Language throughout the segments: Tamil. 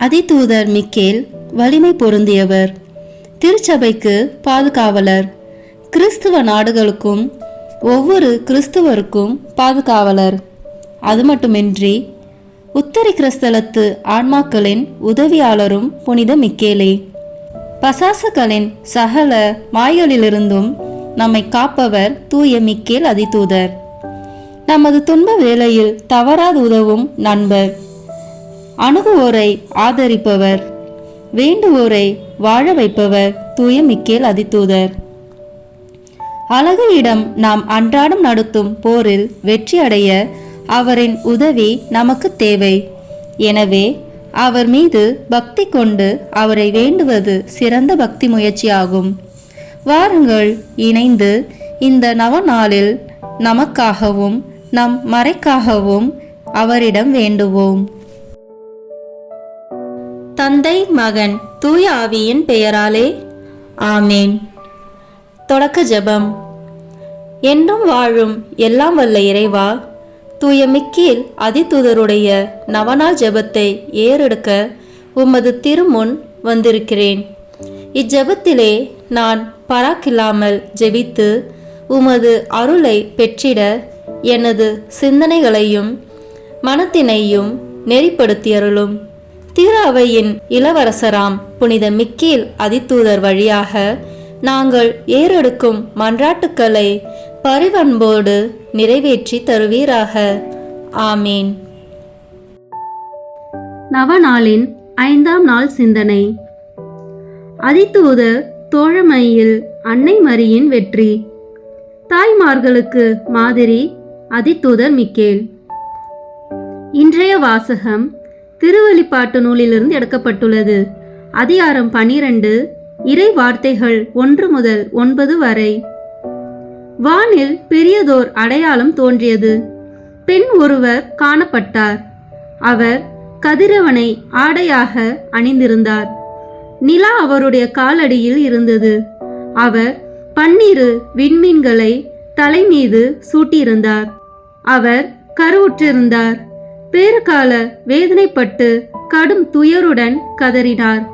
அதிதூதர் மிக்கேல் வலிமை பொருந்தியவர். திருச்சபைக்கு பாதுகாவலர். கிறிஸ்துவ நாடுகளுக்கும் ஒவ்வொரு கிறிஸ்துவருக்கும் பாதுகாவலர். அது மட்டுமின்றி உத்தரி கிறிஸ்தலத்து ஆன்மாக்களின் உதவியாளரும் புனித மிக்கேலே. பசாசுகளின் சகல மாய்களிலிருந்தும் நம்மை காப்பவர் தூய மிக்கேல் அதிதூதர். நமது துன்ப வேளையில் தவறாது உதவும் நண்பர். அணுகுவோரை ஆதரிப்பவர். வேண்டுவோரை வாழ வைப்பவர் தூய மிக்கேல் அதித்தூதர் அழகையிடம் நாம் அன்றாடம் நடத்தும் போரில் வெற்றி அடைய அவரின் உதவி நமக்கு தேவை. எனவே அவர் மீது பக்தி கொண்டு அவரை வேண்டுவது சிறந்த பக்தி முயற்சியாகும். வாருங்கள் இணைந்து இந்த நவநாளில் நமக்காகவும் நம் மறைக்காகவும் அவரிடம் வேண்டுவோம். தந்தை மகன் தூய ஆவியின் பெயராலே. ஆமேன். தொடக்க ஜெபம். என்றும் வாழும் எல்லாம் வல்ல இறைவா தூய மிக்கீல் அதிதூதருடைய நவநாள் ஜெபத்தை ஏறெடுக்க உமது திருமுன் வந்திருக்கிறேன். இஜெபத்திலே நான் பராக்கில்லாமல் ஜெபித்து உமது அருளை பெற்றிட எனது சிந்தனைகளையும் மனத்தினையும் நெறிப்படுத்தியருளும். திரு அவையின் இளவரசராம் புனித மிக்கேல் அதித்தூதர் வழியாக நாங்கள் ஏறெடுக்கும் மன்றாட்டுக்களை பரிவன்போடு நிறைவேற்றி தருவீராக. ஆமீன். நவநாளின் ஐந்தாம் நாள் சிந்தனை. அதித்தூத தோழமையில் அன்னை மரியின் வெற்றி. தாய்மார்களுக்கு மாதிரி அதித்தூதர் மிக்கேல். இன்றைய வாசகம் திருவெளிப்பாட்டு நூலிலிருந்து எடுக்கப்பட்டுள்ளது. அதிகாரம் பனிரெண்டு இறை வார்த்தைகள் ஒன்று முதல் ஒன்பது வரை. வானில் பெரியதோர் அடையாளம் தோன்றியது. பெண் ஒருவர் காணப்பட்டார். அவர் கதிரவனை ஆடையாக அணிந்திருந்தார். நிலா அவருடைய காலடியில் இருந்தது. அவர் பன்னிரு விண்மீன்களை தலைமீது சூட்டியிருந்தார். அவர் கருவுற்றிருந்தார். பேறுகால வேதனைப்பட்டு கடும் துயருடன் கதறினார்.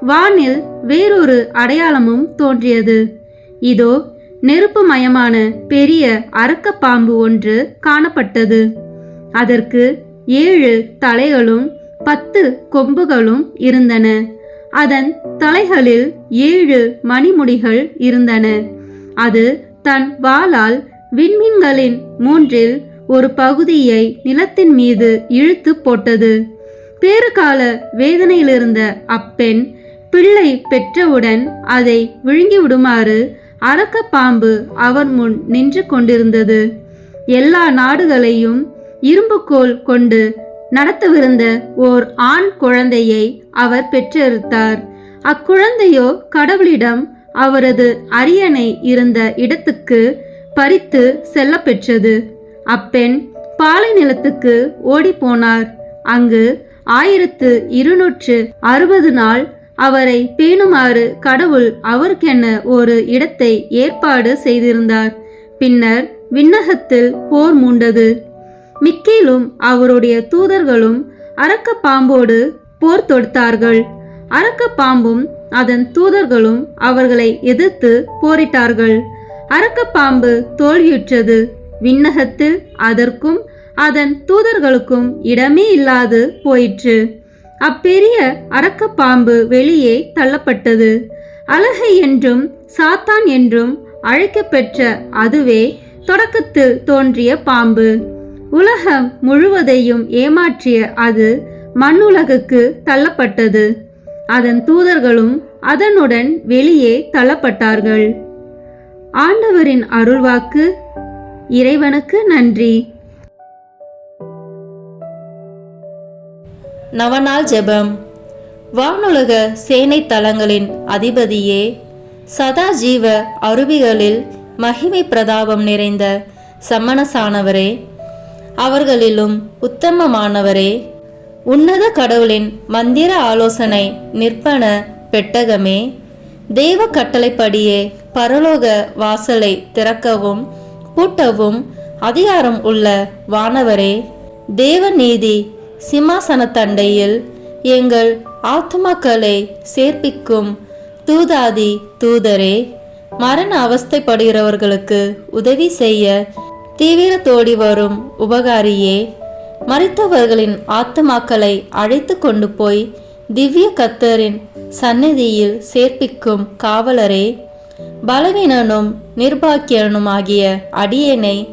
வானில் வேறொரு அடையாளமும் தோன்றியது. இதோ நெருப்புமயமான பெரிய அரக்க பாம்பு ஒன்று காணப்பட்டது. அதற்கு ஏழு தலைகளும் பத்து கொம்புகளும் இருந்தன. அதன் தலைகளில் ஏழு மணிமுடிகள் இருந்தன. அது தன் வாளால் விண்மீன்களின் மூன்றில் ஒரு பகுதியை நிலத்தின் மீது இழுத்து போட்டது. பேறுகால வேதனையிலிருந்த அப்பெண் பிள்ளை பெற்றவுடன் அதை விழுங்கிவிடுமாறு அரக்க பாம்பு அவர் முன் நின்று கொண்டிருந்தது. எல்லா நாடுகளையும் இரும்புக்கோல் கொண்டு நடத்தவிருந்த ஓர் ஆண் குழந்தையை அவர் பெற்றெடுத்தார். அக்குழந்தையோ கடவுளிடம் அவரது அரியணை இருந்த இடத்துக்கு பறித்து செல்ல பெற்றது. அப்பெண் பாலை நிலத்துக்கு ஓடிப்போனார் அங்கு ஆயிரத்து இருநூற்று அறுபது நாள் அவரை பேணுமாறு கடவுள் அவருக்கென ஒரு இடத்தை ஏற்பாடு செய்திருந்தார். பின்னர் விண்ணகத்தில் போர் மூண்டது. மிக்கேலும் அவருடைய தூதர்களும் அரக்க பாம்போடு போர் தொடுத்தார்கள். அரக்க பாம்பும் அதன் தூதர்களும் அவர்களை எதிர்த்து போரிட்டார்கள். அரக்க பாம்பு தோல்வியுற்றது. விண்ணகத்தில் அதற்கும் அதன் தூதர்களுக்கும் இடமே இல்லாது போயிற்று. அப்பெரிய அரக்க பாம்பு வெளியே தள்ளப்பட்டது. அழகை என்றும் சாத்தான் என்றும் அழைக்கப்பெற்ற அதுவே தொடக்கத்தில் தோன்றிய பாம்பு. உலகம் முழுவதையும் ஏமாற்றிய அது மண்ணுலகுக்கு தள்ளப்பட்டது. அதன் தூதர்களும் அதனுடன் வெளியே தள்ளப்பட்டார்கள். ஆண்டவரின் அருள்வாக்கு இறைவனுக்கு நன்றி. நவநாள் ஜெபம். வானுலக சேனை தலங்களின் அதிபதியே சதா ஜீவ அருவிகளில் மகிமை பிரதாபம் நிறைந்த சம்மனசானவரே அவர்களிலும் உத்தமமானவரே உன்னத கடவுளின் மந்திர ஆலோசனை நிற்பன பெட்டகமே தேவ கட்டளைப்படியே பரலோக வாசலை திறக்கவும் பூட்டவும் அதிகாரம் உள்ள வானவரே தேவநீதி சிம்மாசனத்தண்டையில் எங்கள் ஆத்மாக்களை சேர்ப்பிக்கும் தூதாதி தூதரே மரண அவஸ்தைப்படுகிறவர்களுக்கு உதவி செய்ய தீவிரத்தோடி வரும் உபகாரியே மறித்தவர்களின் ஆத்மாக்களை அழைத்து கொண்டு போய் திவ்ய கத்தரின் சந்நிதியில் சேர்ப்பிக்கும் காவலரே. பலவீனனும் நிர்பாக்கியனுமாகிய அடியேனை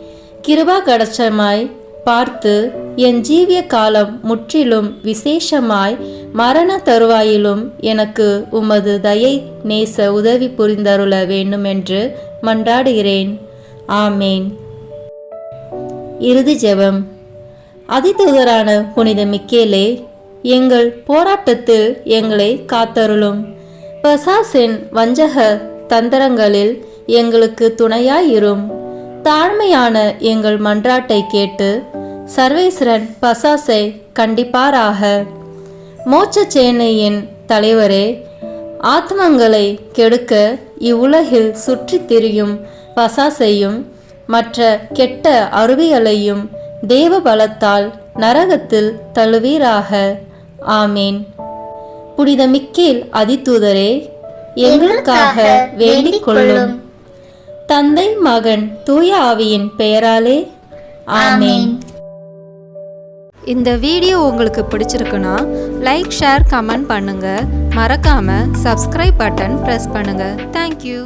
கிருபா கடச்சமாய் பார்த்து என் ஜீவிய காலம் முற்றிலும் விசேஷமாய் மரண தருவாயிலும் எனக்கு உமது தயை நேச உதவி புரிந்தருள வேண்டுமென்று மன்றாடுகிறேன். ஆமேன். இறுதி ஜெபம். அதிதூதரான புனித மிக்கேலே எங்கள் போராட்டத்தில் எங்களை காத்தருளும். பசாசின் வஞ்சக தந்திரங்களில் எங்களுக்கு துணையாயிரும். தாழ்மையான எங்கள் மன்றாட்டை கேட்டு சர்வேஸ்வரன் பசாசை கண்டிப்பாராக. மோட்ச சேனையின் தலைவரே ஆத்மங்களை கெடுக்க இவ்வுலகில் சுற்றித் திரியும் பசாசையும் மற்ற கெட்ட அருவிகளையும் தேவ பலத்தால் நரகத்தில் தழுவீராக. ஆமேன். புனித மிக்கேல் அதிதூதரே எங்களுக்காக வேண்டிக் கொள்ளும் தந்தை மகன் தூய ஆவியின் பெயராலே ஆமேன். இந்த வீடியோ உங்களுக்கு பிடிச்சிருக்குன்னா லைக் ஷேர் கமெண்ட் பண்ணுங்க. மறக்காம சப்ஸ்கிரைப் பட்டன் ப்ரெஸ் பண்ணுங்க. Thank you